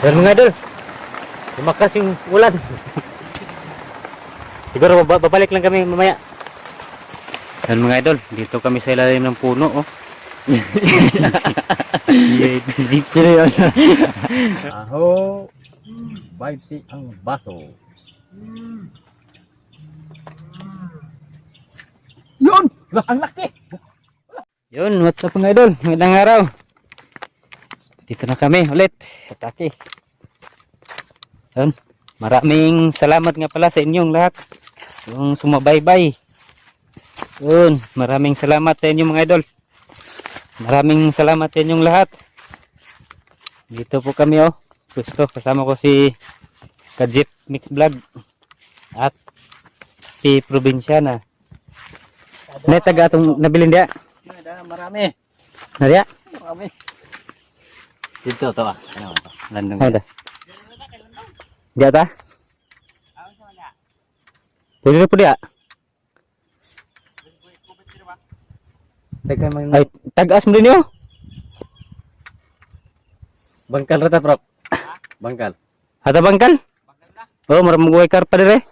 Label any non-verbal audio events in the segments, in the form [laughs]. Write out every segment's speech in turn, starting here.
Yan mga idol. Lumakas yung ulan. [laughs] Siguro baba- babalik lang kami mamaya. Yan mga idol, dito kami sa ilalim ng puno oh. [laughs] [laughs] Seryoso. Aho, 20 ang baso. Yun! Ang laki! Yun, what's up mga idol? Magandang araw. Dito na kami ulit. Atake. Yun. Maraming salamat nga pala sa inyong lahat. Yung sumabaybay. Yun. Maraming salamat sa inyong mga idol. Maraming salamat sa inyong lahat. Dito po kami oh. Gusto. Kasama ko si Kajip Mix Vlog. At si Provinciana. May taga atong nabilin dia. Marami. Nadia. Marami. Dito to ah. Ano to? Landong. Ada. Di ata? Pwede na po man. Ay, tagas mo yun. Bangkal rata, Prop. Bangkal. Ata bangkal? Oo, oh, maraming buhay karpa dire.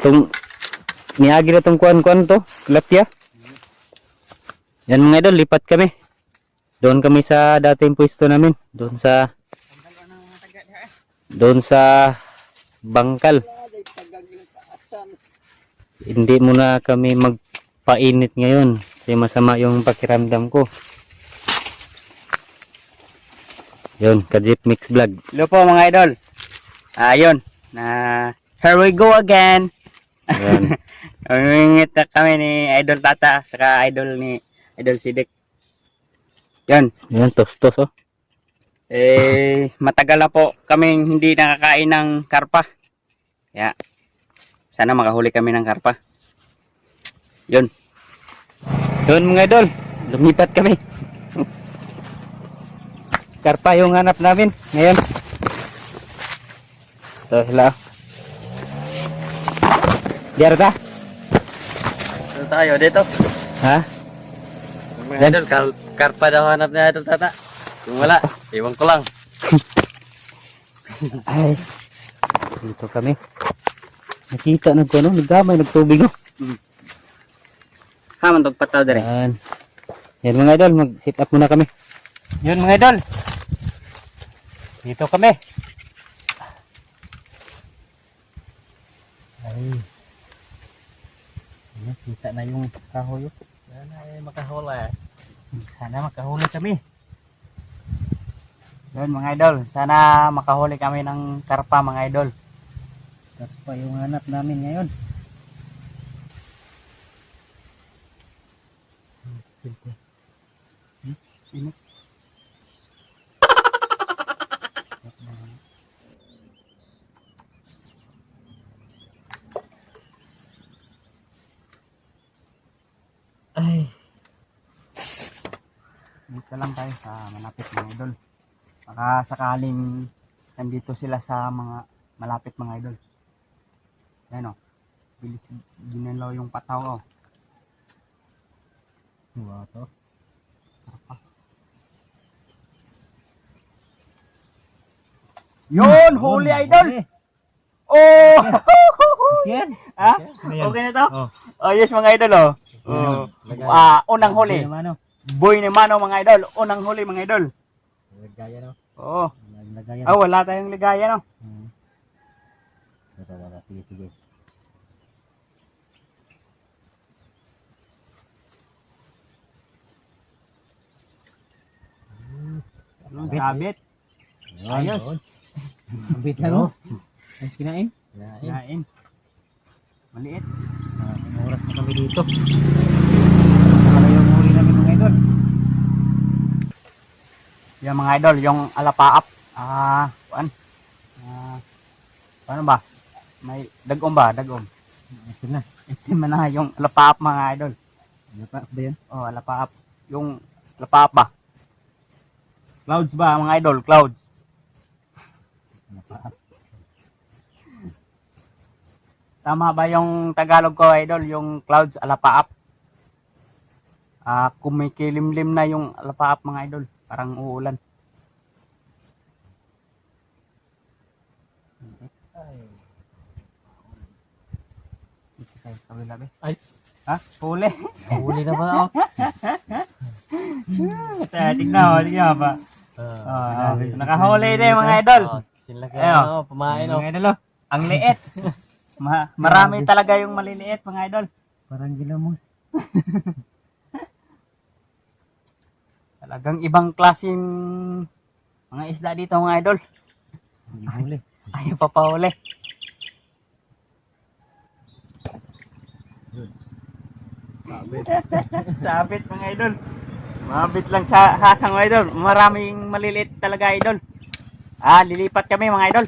Itong, niagi na itong kuan-kuan to. Tilapia. Yan mga idol, lipat kami. Doon kami sa dating pwesto namin. Doon sa, doon sa bangkal. Hindi muna kami magpainit ngayon. Kasi masama yung pakiramdam ko. Yun, Kajip Mix Vlog. Hello po mga idol. Ayun. Na here we go again. Yan. [laughs] Umingit na kami ni Idol Tata saka idol ni Idol Sidik. Yan. Yan, tostos oh. Eh [laughs] matagal na po kaming hindi nakakain ng karpa. Kaya sana makahuli kami ng karpa. Yun. Yun mga idol, lumipat kami. [laughs] Karpa yung hanap namin ngayon. So, hello. Diyan ta? Ano tayo dito? Ha? Mga idol, kar karpa daw hanap niya idol tata. Kung wala, iwan ko lang. [laughs] Ay. Dito kami. Nakita na ko, no? Nagdamay, nagtubig, no? Haman tog pataw dire. Yan. Yan mga idol, mag-sit up muna kami. Yun mga idol. Dito kami. Ay. Ayan, kita na yung kahoy. oh. Sana ay makahula. Sana makahuli kami. Yun mga idol. Sana makahuli kami ng karpa mga idol. Karpa yung hanap namin ngayon. Hmm? Ay. Lang tayo sa malapit mga idol. Baka sakaling nandito sila sa mga malapit mga idol. Ayan o. Bilis ginalaw yung pataw oh. o. Wow to. Yun! Huli idol! Oh! Yan. ha? Okay na to? Oh. Oh, yes mga idol oh. Oh. Ah, unang huli. Oh. Boy ni Mano mga idol. Unang huli mga idol. Lagaya no? Oo. Lagayan. Ah, wala tayong ligaya no. Hmm. Wala, wala. Sige, sige. Ano, sabit. Ayos. Ambit [laughs] na no? Ang kinain? Yan. Kain. Maliit. Anong oras na kami dito. Ano yung huli namin mga idol? Yung mga idol, yung alapaap. Ah, kuan. Ah, paano ba? May dagom ba? Dagom. Ito na. Ito na yung alapaap mga idol. Ano pa ba yan? Oh, alapaap. Yung alapaap ba? Clouds ba mga idol? Clouds. Ano pa? Tama ba yung Tagalog ko idol? Yung clouds alapaap? Ah, kumikilimlim na yung alapaap mga idol. Parang uulan. Ay. Ha? Huli. Huli na pala ako. Kaya tignan mo, tignan mo ba? Ah, nakahuli din mga idol. Oh, sila ka Ayun. ano, pamain oh. Mga idol, oh. ang liit. [laughs] Ma- marami talaga yung maliliit mga idol. Parang ginamos. [laughs] Talagang ibang klaseng mga isda dito mga idol. Huli. [laughs] Ayaw pa pauli. [laughs] Sabit mga idol. Mabit lang sa hasang mga idol. Maraming maliliit talaga idol. Ah, lilipat kami mga idol.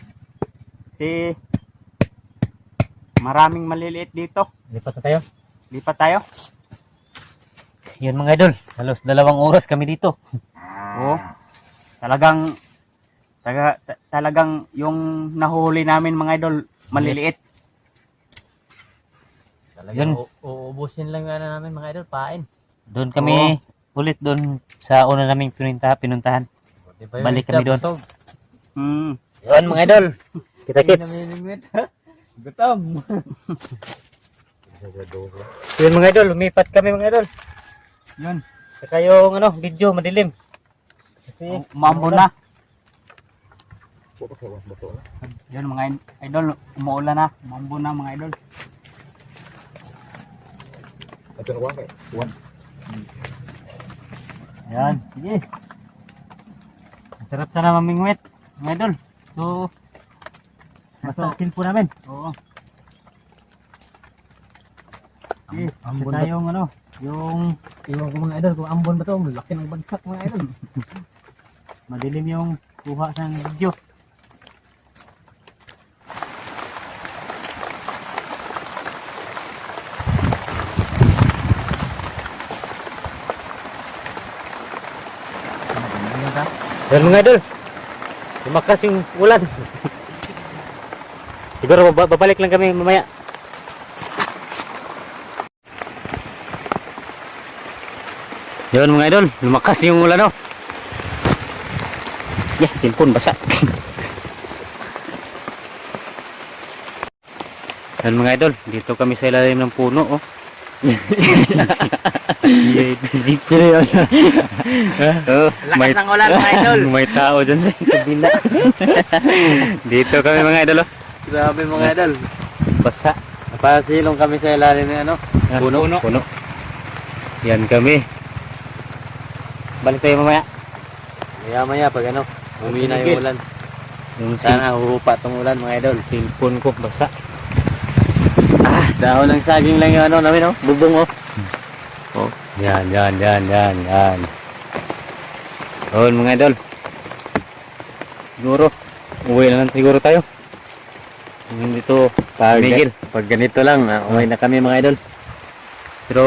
Si maraming maliliit dito. Lipat na tayo. Lipat tayo. Yun mga idol. Halos dalawang oras kami dito. Oo. Talagang taga, ta- talagang yung nahuli namin mga idol maliliit. Talagang Yun. uubusin lang ano namin mga idol, pain. Doon kami ulit doon sa una naming pinunta, pinuntahan. Di ba yung Balik kami doon. Hmm. Yun mga idol. Kita kits. Gutom. Yun mga idol, lumipat kami mga idol. Yun. Saka yung ano, video madilim. Kasi Mambo na. Yun mga id- idol, umuulan na. Mambo na mga idol. Yan, sige. Sarap sana mamingwit, mga idol. So, basta po namin. Oo. Sige, ambon yung ano, yung Iwan ko mga idol kung ambon ba to, laki ng bagsak mga idol. madilim yung kuha sa video. Yan mga idol, lumakas yung ulan. [laughs] Siguro baba- babalik lang kami mamaya. Yun mga idol, lumakas yung ulan oh. Yeah, cellphone basa. [laughs] Yan mga idol, dito kami sa ilalim ng puno oh. Seryoso. oh, Lakas ng ulan, mga idol. [laughs] may tao dyan sa kabila. [laughs] dito kami mga idol oh. Grabe mga idol. Basa. Napasilong kami sa ilalim ng ano. Ah, Puno. Puno. Yan kami. Balik tayo mamaya. Maya maya pag ano, umina yung ulan. Yung Sana huhupa tong ulan mga idol. cellphone ko basa. Ah, dahon ng saging lang yung ano namin oh, bubong oh. Oh, Yan, yan, yan, yan, yan. Yun mga idol. Siguro, uwi na lang siguro tayo. Hindi to pag, Miguel. pag ganito lang, ah, uwi na kami mga idol. Pero,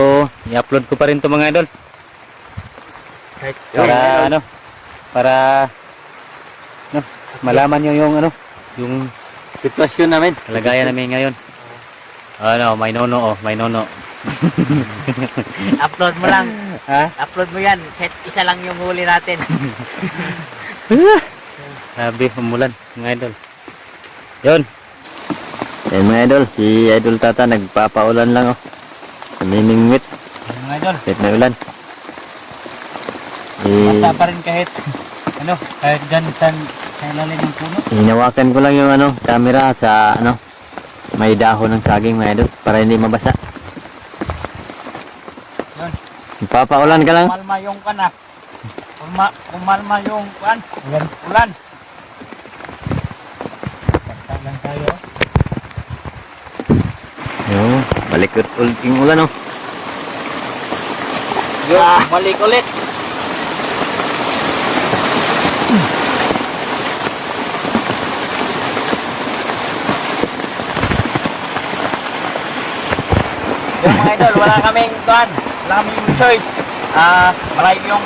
i-upload ko pa rin to mga idol. Para ano, para no, malaman nyo yung ano, yung Sitwasyon namin. kalagayan namin ngayon. Ano, may nono oh, may nono. [laughs] Upload mo lang. Ha? Upload mo yan. Kahit isa lang yung huli natin. [laughs] Sabi, umulan, mga idol. Yun, Eh mga idol, si Idol Tata nagpapaulan lang oh. Namimingwit, mga idol. kahit may ulan. Eh, Basta pa rin kahit ano, kahit dyan sa, ilalim ng puno. hinawakan ko lang yung ano, camera sa ano, may dahon ng saging mga idol, para hindi mabasa. Yun. Papaulan ka lang. Kumalma yung kan ah. Kulma, kumalma yung kan. Ulan. Ulan. Basta lang tayo. Yung, balik ulit yung ulan oh. Yun, balik ulit. Yung mga idol, wala kaming kuan, wala kaming choice. Ah, malayo yung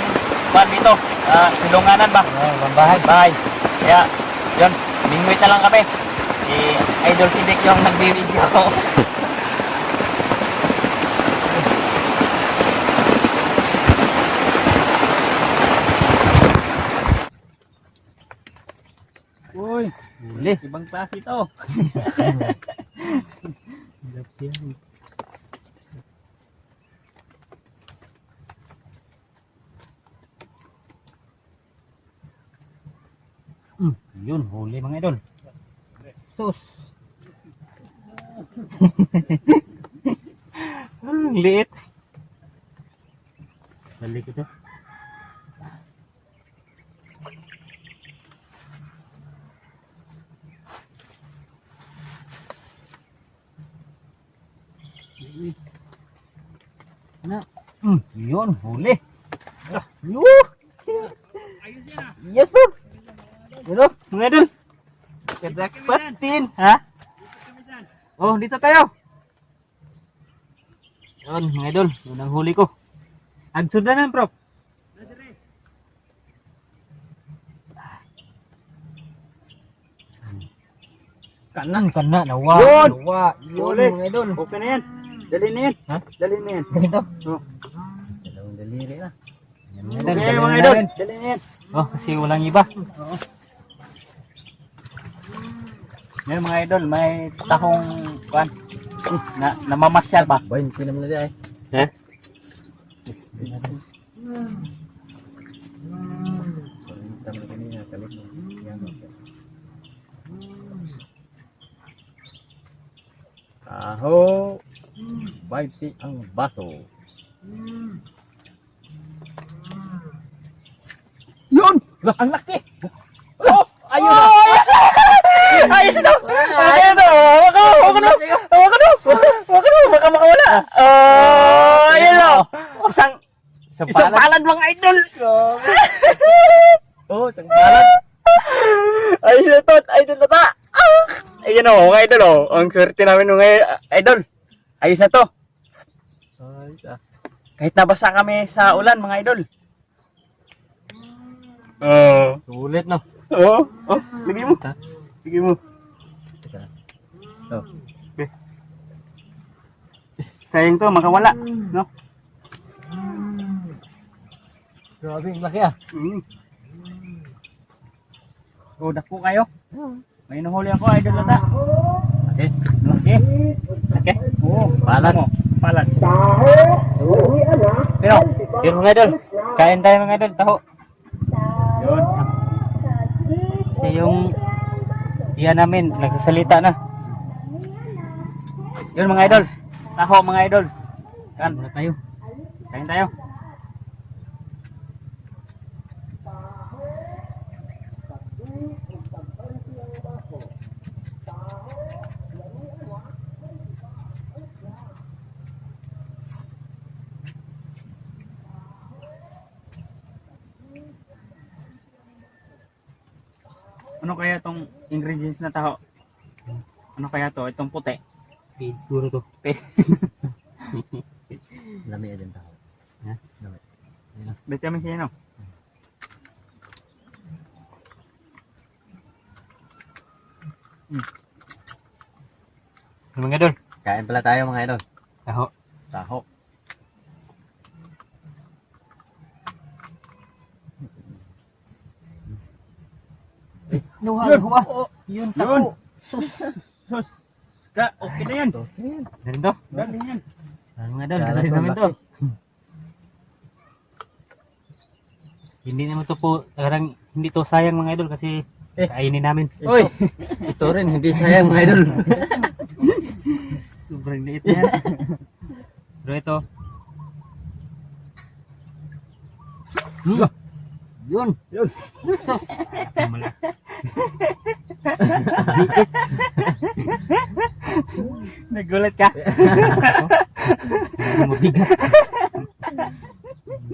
kuan dito. Ah, silunganan ba? Oh, bahay. Bahay. Kaya, yun, mingwit na lang kami. Si Idol Sidik yung nagbi-video. [laughs] Uy, Huli. ibang klase ito. [laughs] yun, huli mga idol. Sus. [laughs] Ang liit. Balik ito. Na, hmm, yun, huli. Ah, yun. Yes, bro. Ano, mga idol? Kadakpatin, ha? Oh, dito tayo. Yun, mga idol, yun ang huli ko. Agsudanan, bro. Kanan, kana, nawa, Yun! nawa. Yun, mga idol. Okay na yan. Dali na yan. Ha? Dali na yan. Ganito. Oh. Dalawang daliri na. Mga idol, Okay, mga idol. Dali na yan. Oh, kasi walang iba. Ngayon mga idol, may tahong kuan na namamasyal ba? Boy, hindi naman na ay. Ha? Yan, okay. Taho, 20 ang baso. Yun! Ang laki! Oh! Ayun! Oh! Ayos ito! Ayos ito! Huwag ka! Huwag ka na! Huwag ka na! Huwag ka na! Baka makawala! Oh! Ayun o! Isang isang palad mga idol! Oh, isang balat. Ayos na to! Idol na ta! Ayun o, mga idol o. Ang swerte namin mga idol. Ayos na to. Ay, ah. Kahit nabasa kami sa ulan mga idol. Oo. Sulit no. Oo. Oh, lagi mo. Lagi mo. Teka. Oh. Sayang to, makawala. No? Grabe, laki ah. Mm. Oh, dako kayo. May nahuli ako, idol lata. Okay. Okay. Okay. Oo. Palat. Mo, Palat. Pero, yun mga idol. Kain tayo mga idol, taho. Yun. Kasi yung iyan namin, nagsasalita na. Yun mga idol. Taho mga idol. Kan. Tayo. Kain tayo. Ano kaya tong na taho? Ano kaya to? Itong puti. Feed siguro to. Lami [laughs] din tao. Ha? Lami. Vitamin C no? Yun, mga idol. Kain pala tayo mga idol. Taho. Taho. Luha, luha. Yun. Yun. Sus. Sus. Ka, okay na yan. Galing to. Galing yan. Ano idol, Kala galing ko, namin to. Hindi naman to po, parang hindi to sayang mga idol kasi Eh. kainin namin. Uy. [laughs] Ito rin, hindi sayang mga idol. [laughs] Sobrang liit na yan. Pero ito. Hmm. Yun. Yun. Sus. [laughs] Nagulat ka. Mabigat.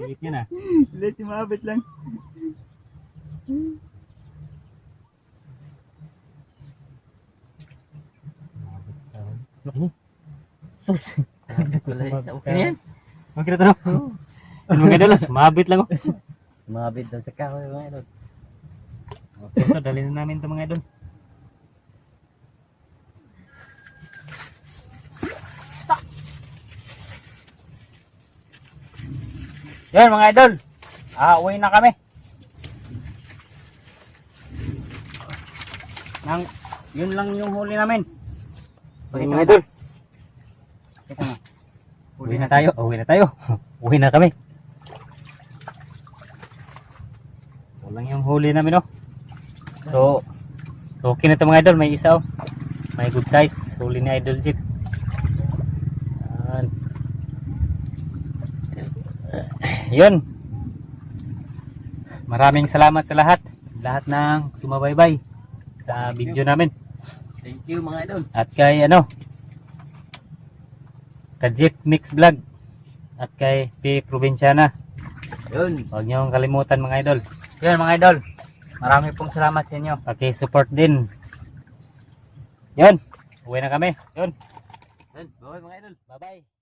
Liit yan ah. Let mabit lang. Sus. Okay na yan. Okay na to? Yun mga idol, sumabit lang oh. Mabit daw sa kahoy mga idol. Okay, so dali na namin to mga idol. Yan mga idol. Ah, uwi na kami. Nang, yun lang yung huli namin. Sorry mga idol. Kita mo. Uwi na tayo. Uwi na tayo. [laughs] Uwi na kami. Walang yung huli namin oh. So, okay na ito mga idol. May isa oh. May good size. Huli ni Idol Jeep. Yan. Yun. Maraming salamat sa lahat. Lahat ng sumabaybay sa video namin. Thank you mga idol. At kay ano, ka Jeep Mix Vlog. At kay P. Provinciana. Yun. Huwag niyong kalimutan mga idol. Yun mga idol. Marami pong salamat sa inyo. Paki-support din. Yun. Uwi na kami. Yun. Yun. Bye mga idol. Bye-bye.